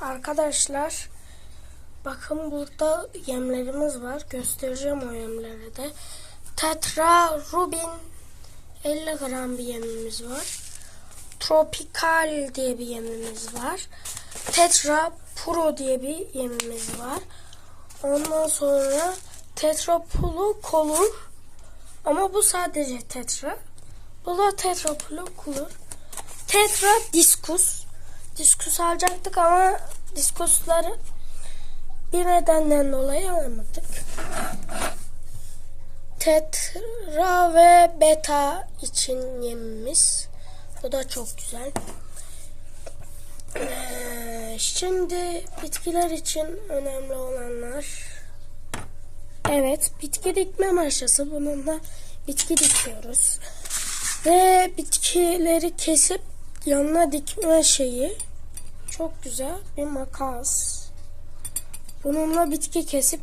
Arkadaşlar bakın burada yemlerimiz var. Göstereceğim o yemleri de. Tetra Rubin 50 gram bir yemimiz var. Tropical diye bir yemimiz var. Tetra Pro diye bir yemimiz var. Ondan sonra Tetra Pulu Color ama bu sadece Tetra. Bu da Tetra Pulu Color. Tetra Diskus. Diskus alacaktık ama diskusları bir nedenden dolayı alamadık. Tetra ve beta için yemimiz. Bu da çok güzel. Ee, şimdi bitkiler için önemli olanlar. Evet, bitki dikme maşası. Bununla bitki dikiyoruz. Ve bitkileri kesip yanına dikme şeyi. Çok güzel bir makas. Bununla bitki kesip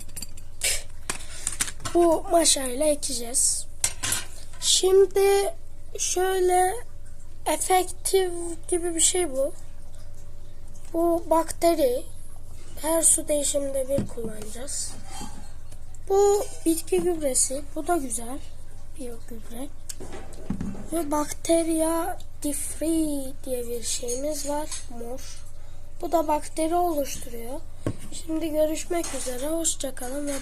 bu maşayla ekeceğiz. Şimdi şöyle efektif gibi bir şey bu. Bu bakteri her su değişiminde bir kullanacağız. Bu bitki gübresi. Bu da güzel. Bir gübre. Ve bakteriya difri diye bir şeyimiz var. Mor. Bu da bakteri oluşturuyor. Şimdi görüşmek üzere. Hoşçakalın ve.